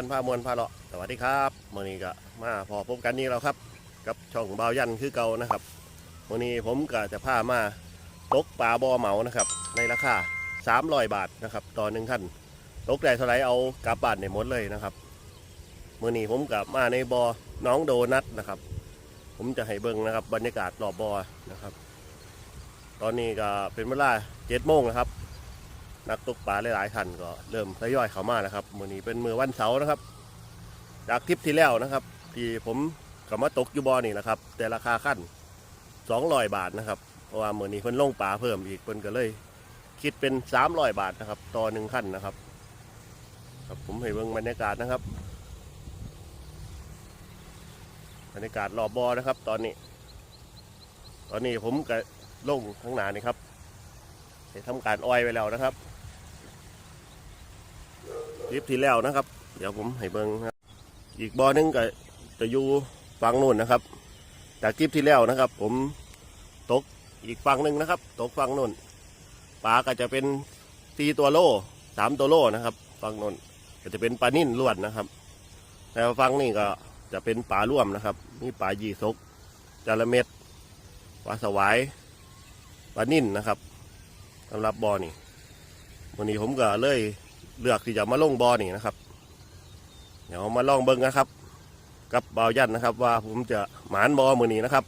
ยันพามวลพาเลาะสวัสดีครับมื่อนี้ก็มาพอพบกันนี่แล้วครับ กับช่องบ่าวยันคือเก่านะครับมื่อนี้ผมก็จะพามาตกปลาบอเหมานะครับ ในราคา300 บาทนะครับต่อหนึ่งท่านตกได้เท่าไหรเอากลับบ้านในหมดเลยนะครับมื่อนี้ผมกับมาในบอน้องโดนัทนะครับ ผมจะให้เบิ่งนะครับ บรรยากาศรอบบอนะครับ ตอนนี้ก็เป็นเวลาเจ็ดโมงนะครับ นักตกปลาหลายๆท่านก็เริ่มทยอยเข้ามาแล้วครับมื้อนี้เป็นมือวันเสาร์นะครับ จากทริปที่แล้วนะครับ ที่ผมกลับมาตกอยู่บ่อนี่นะครับ แต่ราคาขั้น200 บาทนะครับเพราะว่ามื้อนี้เพิ่นลงปลาเพิ่มอีกเพิ่นก็เลย คิดเป็น300บาทนะครับต่อหนึ่งขั้นนะครับ ครับผมให้เบิ่งบรรยากาศนะครับบรรยากาศรอบบอนะครับ ตอนนี้ ตอนนี้ผมก็ลงข้างหน้านี่ครับได้ทำการอ้อยไปแล้วนะครับ คลิปที่แล้วนะครับ เดี๋ยวผมให้เบิ้งครับอีกบอนึงก็จะอยู่ฝั่งนู่นนะครับ จากคลิปที่แล้วนะครับ ผมตกอีกฝั่งหนึ่งนะครับ ตกฝั่งนู่นปลาก็จะเป็นตีตัวโลสามตัวโลนะครับฝั่งนู่นก็จะเป็นปลานิ่นล้วนนะครับแต่ฝั่งนี่ก็จะเป็นปลาร่วมนะครับนี่ปลายีสกจระเม็ดปลาสวายปลานิ่นนะครับสำหรับบอนี่วันนี้ผมก็เลย เลือกที่จะมาลงบอนี่นะครับ เดี๋ยวมาลองเบิ้งนะครับ กับเบายันนะครับ ว่าผมจะหมานบอมือนี้นะครับ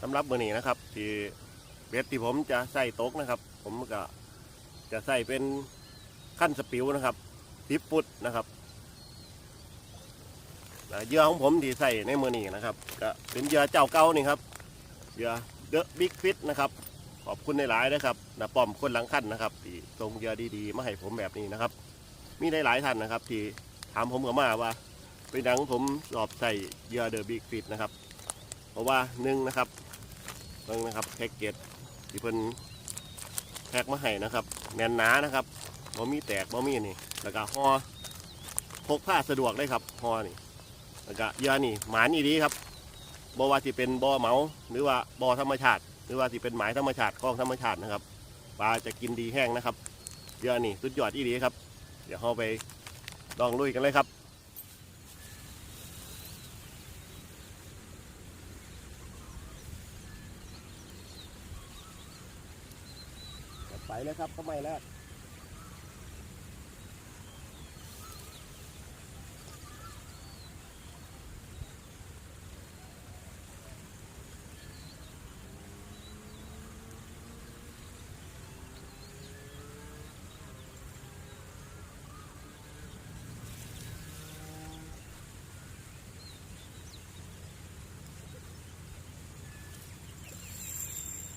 สำหรับมือนี้นะครับ ที่เบ็ดที่ผมจะใส่ตกนะครับ ผมก็จะใส่เป็นขั้นสปิวนะครับทิปฟุตนะครับเยื่อของผมที่ใส่ในมือนี้นะครับ ก็เป็นเยื่อเจ้าเก่านี่ครับเยื่อเดอะบิ๊กฟิตนะครับ ขอบคุณในหลายนะครับนะป้อมคนหลังขั้นนะครับที่ส่งเยอดีๆมาให้ผมแบบนี้นะครับ มีได้หลายท่านนะครับ ที่ถามผมกับมาว่าเป็นดังผมสอบใส่เยอเดอะบิ๊กฟิตนะครับ เพราะว่าหนึ่งนะครับเบิ่งนะครับแพ็กเกจที่เพิ่นแพ็กมาให้นะครับแน่นหนานะครับบ่มีแตกบ่มีนี่ แล้วก็ห่อพกผ้าสะดวกเลยครับห่อนี่แล้วก็เยอนี่หมานอีดีครับบ่ว่าที่เป็นบ่อเหมาหรือว่าบ่อธรรมชาติ หรือว่าสิเป็นหมายธรรมชาติคลองธรรมชาตินะครับปลาจะกินดีแห้งนะครับเดี๋ยวนี่สุดยอดอีดีครับ เดี๋ยวเราไปลองลุยกันเลยครับไปเลยครับก็ไม่แล้ว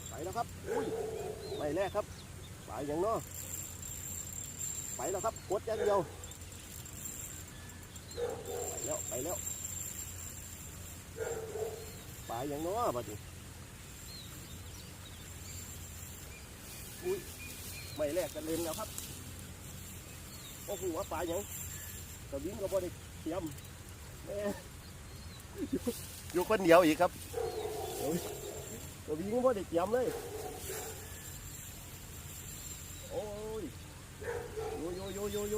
ไปแล้วครับอุ้ยไม่ แรกครับไปอย่างนาะไปแล้วครับกดอย่างเดียวไปแล้วไปแล้วไปอย่างนาะบัดนี้อุ้ยไม่แรกกันเล่นแล้วครับโอ้โหว่าปลาอย่างกระวิ่งก็บ่ได้เตรียมแม่อยู่อยู่คนเดียวอีกครับกระวิ่งก็บ่ได้เตรียมเลย โอ้ย โยโยโยโยโย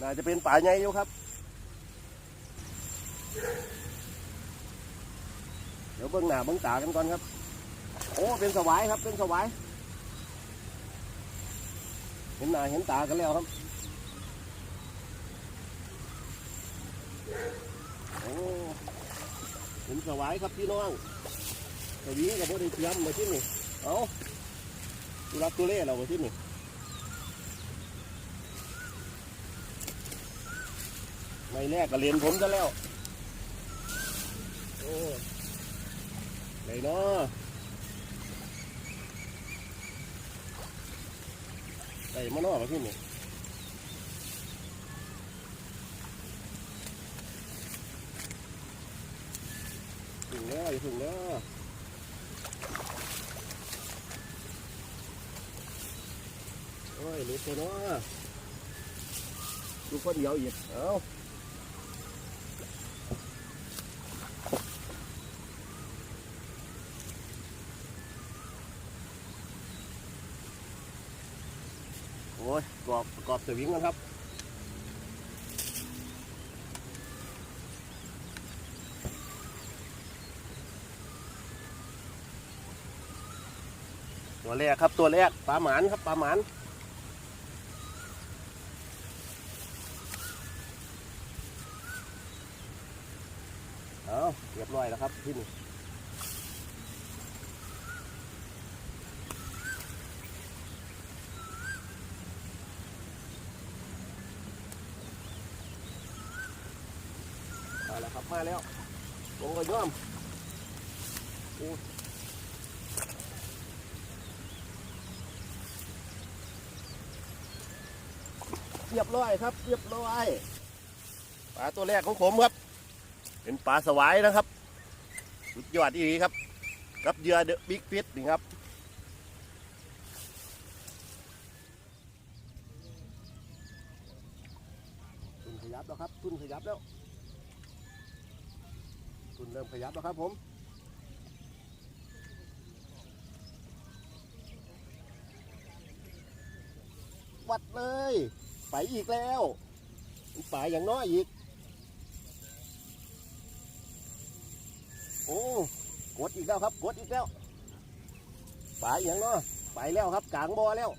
น่าจะเป็นป่าใหญ่อยู่ครับ เดี๋ยวเบื้องหน้าเบื้องตากันก่อนครับ โอ้เป็นสวายครับเป็นสวายเห็นหน้าเห็นตากันแล้วครับโอ้เห็นสวายครับพี่น้องตะวีกับพวกได้เตรียมมาที่นี่ เอาตุลักตุเล่เรามาที่นี่ไม่แรกก็เรียนผมซะแล้ว โอ้ไหนเนาะไก่มานอกมาที่นี่ถึงแล้วถึงแล้ว อ้ยลุกเลยเนาะลุคนเดียวอีกเอ้าโอ้ยกรอบกรอบสวิงนะครับตัวแรกครับตัวแรกปลาหมานครับปลาหมาน เรียบร้อยแล้วครับที่นี่มาแล้วครับมาแล้วลงก็ย่อมโอ้เรียบร้อยครับ เรียบร้อยปลาตัวแรกของผมครับ เป็นปลาสวายนะครับสุดยอดอีกครับ กับเยื่อเดอะบิ๊กฟิตนี่ครับทุนขยับแล้วครับทุนขยับแล้วทุนเริ่มขยับแล้วครับผมวัดเลย ไปอีกแล้ว ไปอย่างน้อยอีก โอ้กดอีกแล้วครับกดอีกแล้วไปอย่างเน้อยไปแล้วครับกลางบ่อแล้ว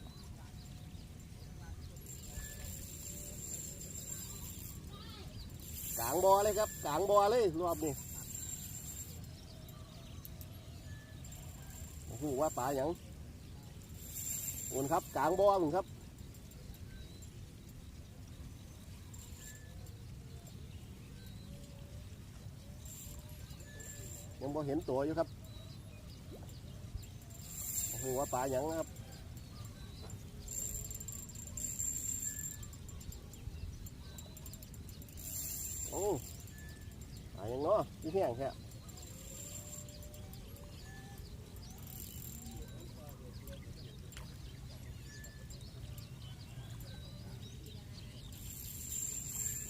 กลางบ่อเลยครับกลางบ่อเลยรอบนี้โอ้โหว่าปลาอย่างโอนครับกลางบ่อมึงครับ ยังบ่เห็นตัวอยู่ครับโอ้โหว่าปลาหยังนะครับโอ้ปลาหยังเนาะที่แห้งแค่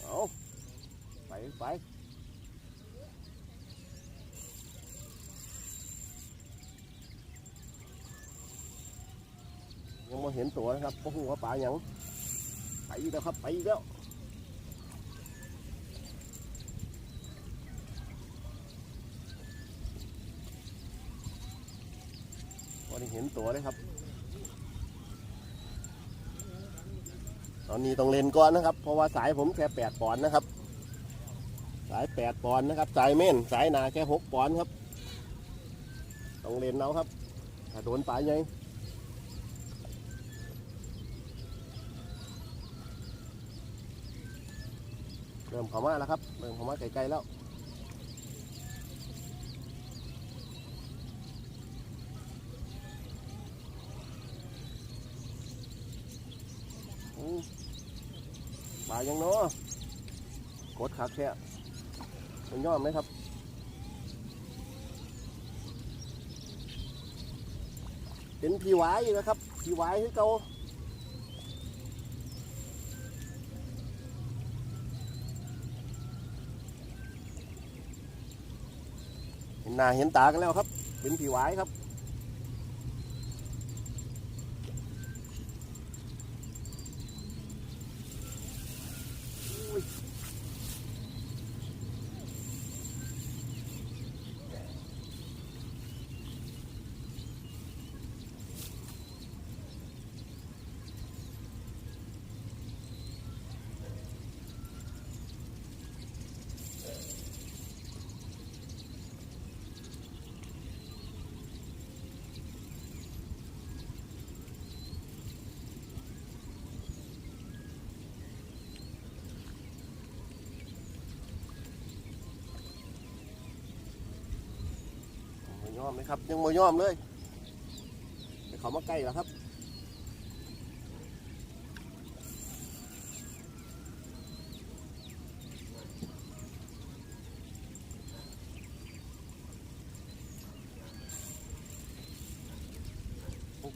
เอาไปไป ยังไม่ เห็นตัวนะครับพวกหูว่าปลาหยังไปอีกแล้วครับไปอีกแล้วพอได้เห็นตัวเลยครับ ตอนนี้ต้องเล่นก่อนนะครับ เพราะว่าสายผมแค่แปดปอนด์นะครับ สายแปดปอนด์นะครับ สายเม่นสายหนาแค่หกปอนด์ครับ ต้องเล่นเอาครับถ้าโดนปลาใหญ่ เริ่มเข้ามาแล้วครับเริ่มเข้ามาไกลๆแล้วปลายังเนาะกดขาแค่มันย่อมไหมครับเป็นพีไว้นะครับพีไว้ที่เกา หน้าเห็นตากันแล้วครับ เป็นผีหวายครับ อุ้ยไม่ย อมนะครับ ยังม่ยอมเลยเดี๋ยวเขามาใกล้แล้วครับ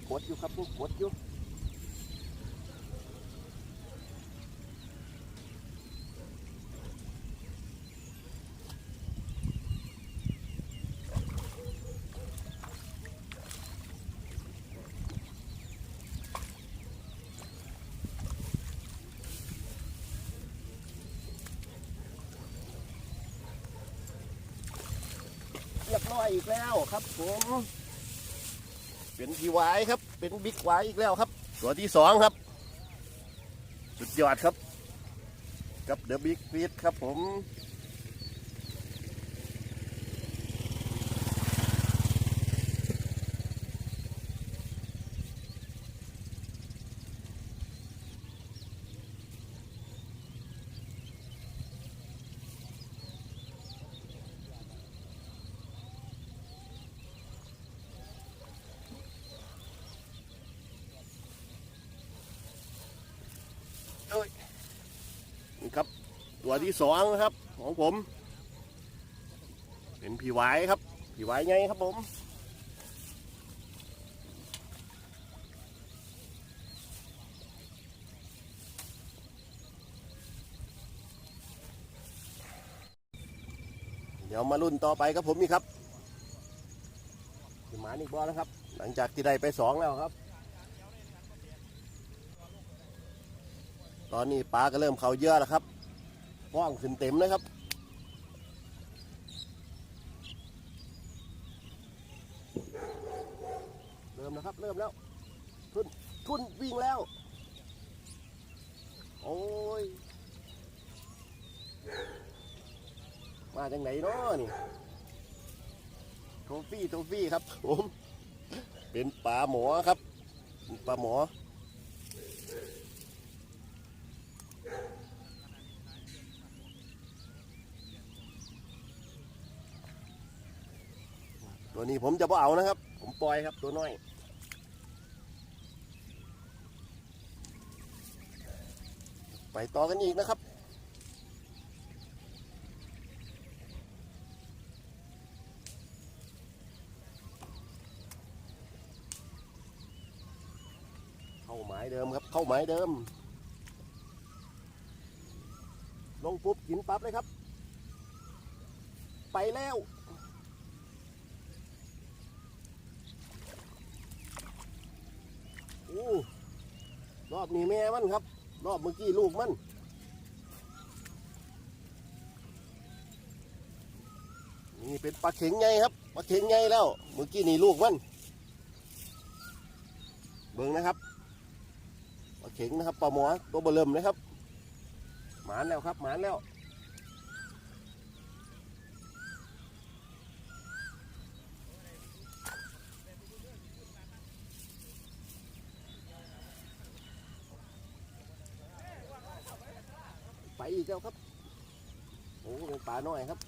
กดอยู่ครับกดอยู่ น้ อีกแล้วครับผมเป็นพีวายครับ เป็นบิ๊กวายอีกแล้วครับ ตัวที่สองครับ สุดยอดครับ กับเดอะบิ๊กฟีดครับผม นี่ครับ ตัวที่สองครับ ของผม เป็นผีไว้ครับผีไว้ไงครับผมเดี๋ยวมารุ่นต่อไปครับผมนี่ครับหมาอีกบอลนะครับ หลังจากที่ได้ไปสองแล้วครับ ตอนนี้ปลาก็เริ่มเขาเยอะแล้วครับ ว่างขึ้นเต็มเลยครับเริ่มแล้วครับ เริ่มแล้ว ทุนทุนวิ่งแล้ว โอ้ย มาจากไหนเนาะนี่โทฟี่โทฟี่ครับผม เป็นปลาหมอครับป็นปลาหมอ ตัวนี้ผมจะบ่เอานะครับ ผมปล่อยครับตัวน้อย ไปต่อกันอีกนะครับเข้าหมายเดิมครับ เข้าหมายเดิม ลงปุ๊บกินปั๊บเลยครับ ไปแล้ว โอ้ร อบนี้แม่มันครับ รอบเมื่อกี้ลูกมันนี่เป็นปลาเข็งไงครับปลาเข็งไงแล้ว เมื่อกี้นี่ลูกมันเบิ้งนะครับปลาเข็งนะครับปลาหมอตัวเบลเริ่มนะครับ หมานแล้วครับ หมานแล้ว ไปอีกแล้วครับ โอ้เป็นปลาน้อยครับ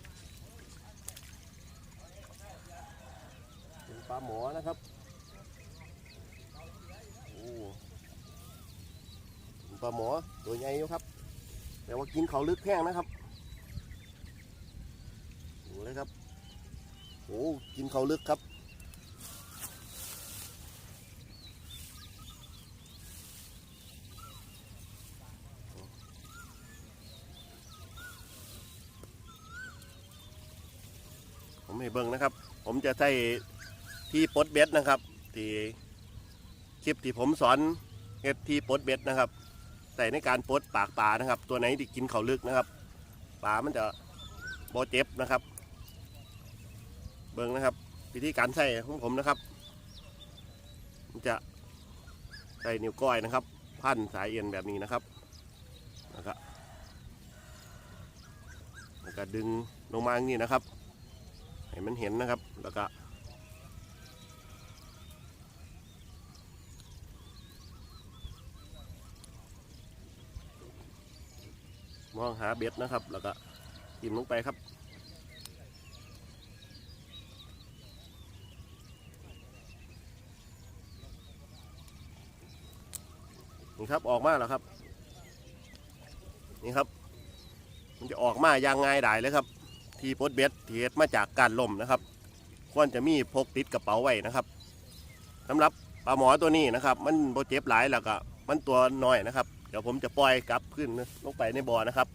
เป็นปลาหมอนะครับ โอ้เป็นปลาหมอตัวใหญ่อยู่ครับ แต่ว่ากินเขาลึกแห้งนะครับดูเลยครับ โอ้กินเขาลึกครับ ให้เบิ่งนะครับ ผมจะใช้ที่ปดเบ็ดนะครับที่คลิปที่ผมสอนเฮ็ดที่ปดเบ็ดนะครับใส่ในการปดปากปลานะครับ ตัวไหนที่กินเขาลึกนะครับปลามันจะโบเจ็บนะครับ เบิ่งนะครับ วิธีการใส่ของผมนะครับมันจะใส่นิ้วก้อยนะครับ พันสายเอ็นแบบนี้นะครับแล้วก็แล้วก็ดึงลงมาอย่างนี้นะครับ ให้มันเห็นนะครับ แล้วก็มองหาเบ็ดนะครับ แล้วก็จิ้มลงไปครับนี่ครับออกมาแล้วครับ นี่ครับ มันจะออกมาอย่างง่ายดายเลยครับ ที่โพดเบ็ดที่เฮ็ดมาจากการล่มนะครับ ควรจะมีพกติดกระเป๋าไว้นะครับสำหรับปลาหมอตัวนี้นะครับ มันโบเจ็บหลายแล้วก็มันตัวน้อยนะครับ เดี๋ยวผมจะปล่อยกลับขึ้นลงไปในบ่อนะครับ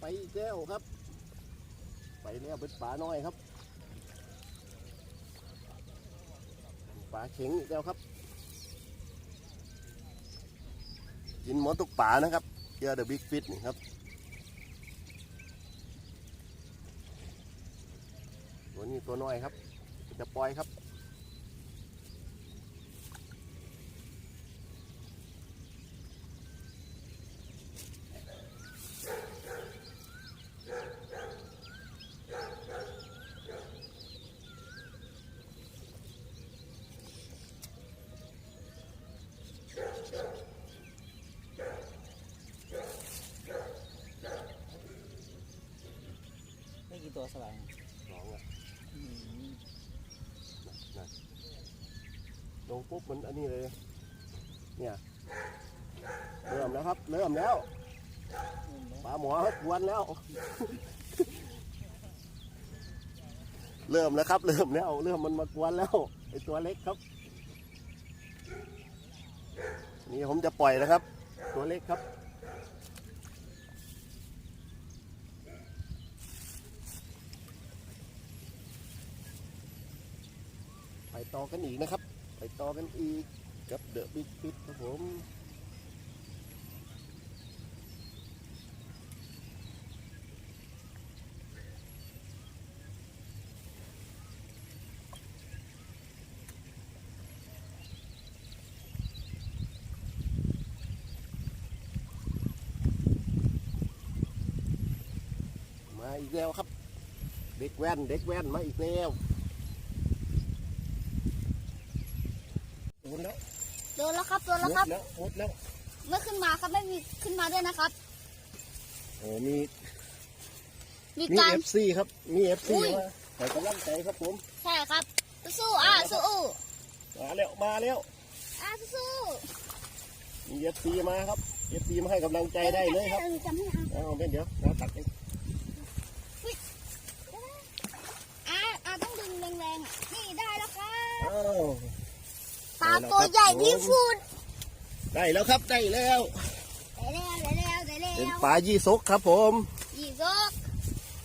ไปอีกแล้วครับ ไปแล้วเป็นปลาน้อยครับ ปลาเข็งอีกแล้วครับ กินหมดทุกป่านะครับเจอเดอะบิ๊กฟิตนี่ครับ ตัวนี้ตัวน้อยครับ จะปล่อยครับ ได้กี่ตัวสบายสองอะอืมลงปุ๊บมันอันนี้เลย เนี่ย เริ่มแล้วครับ เริ่มแล้วปลาหมอครับกวนแล้ว เริ่มแล้วครับ เริ่มแล้ว เริ่มมันมากวนแล้วไอตัวเล็กครับ นี่ผมจะปล่อยนะครับ ตัวเล็กครับ ต่อกันอีกนะครับ ไปต่อกันอีกกับเดอะบิ๊กฟิตครับผมมาอีกแล้วครับ เด็กแว่นเด็กแว่นมาอีกแล้วโดนแล้ว โดนแล้ว ครับโดนหแล้วมครับดแล้วหมดแล้วไม่ขึ้นมาครับไม่มีขึ้นมาด้วยนะครับโอ้มีมีมีการ เอฟซีครับมีเอฟอุ้ซียมาแต่กำลังใจครับผมใช่ครับ สู้ๆอะสู้มาแล้วมาแล้ว ๆอะสู้มีเอฟซีมาครับเอฟซีมาให้กำลังใจๆได้เลยครับออจำให้เอาเอาเป็นเดี๋ยวเราตัดเองอะอะต้องดึงแรงๆอะนี่ได้แล้วครับอ้าว ปลาตัวใหญ่ที่สุดได้แล้วครับได้แล้วได้แล้วได้แล้วได้แล้เป็นวปลายี่สกครับผมยี่ซก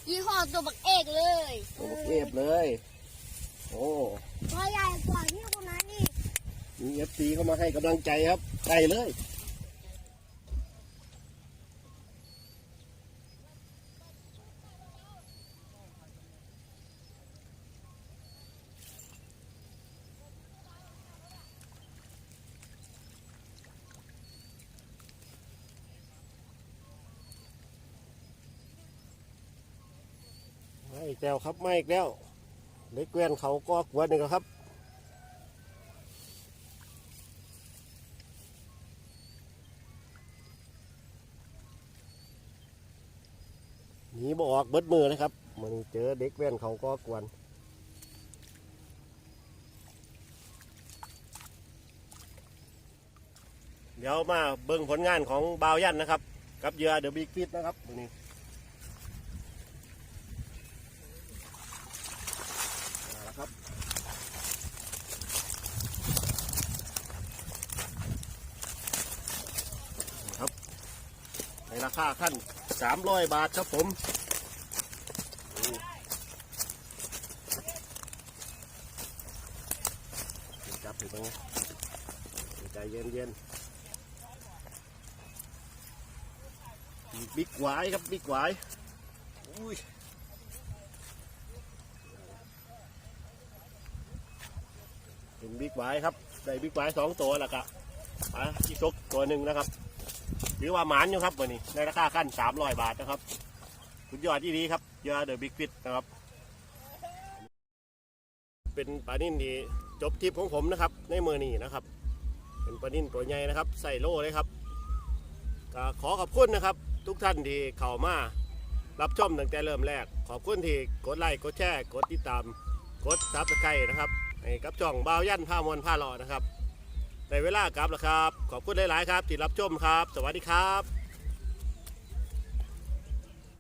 ยี่ห้อตัวบักเอกเลยโอ้เอฟเลย โอ้ตัวใหญ่กว่าที่คนนั้นนี่มีเอฟซีเข้ามาให้กำลังใจครับได้เลย อีกแล้วครับไม่อีกแล้วเล็กแว่นเขาก็กวนหนึ่งครับหนีบออกเบิดมือนะครับมันเจอเด็กแว่นเขาก็กวนเดี๋ยวมาเบิ่งผลงานของบาวยันนะครับ กับเหยื่อเดอะบิ๊กฟิตนะครับตัวนี้าแล้วครับ ครับ ใน ราคาขั้น300บาทครับผมจับอยู่ตรงนี้ใจเย็นเย็นๆบิ๊กหวายครับบิ๊กหวายอุ้ยเป็นบิ๊กไว้ครับได้บิ๊กไว้สองตัวแล้วก็ปลาที่ซกตัวหนึ่งนะครับ ถือว่าหมานอยู่ครับวันนี้ในราคาขั้นสามร้อยบาทนะครับสุดยอดที่ดีครับยอดเดอะบิ๊กฟิตนะครับ เป็นปลานิ่นที่จบทริปของผมนะครับ ในมือนี้นะครับ เป็นปลานิ่นตัวใหญ่นะครับ ใส่โล่เลยครับขอขอบคุณนะครับ ทุกท่านที่เข้ามารับชมตั้งแต่เริ่มแรก ขอบคุณที่กดไลค์กดแชร์กดติดตามกดซับสไครต์นะครับให้กับจ่องบ่าวยันผ้ามวลผ้าหล่อนะครับ ในเวลากลับแล้วครับ ขอบคุณหลาย ๆ ครับที่รับชมครับ สวัสดีครับ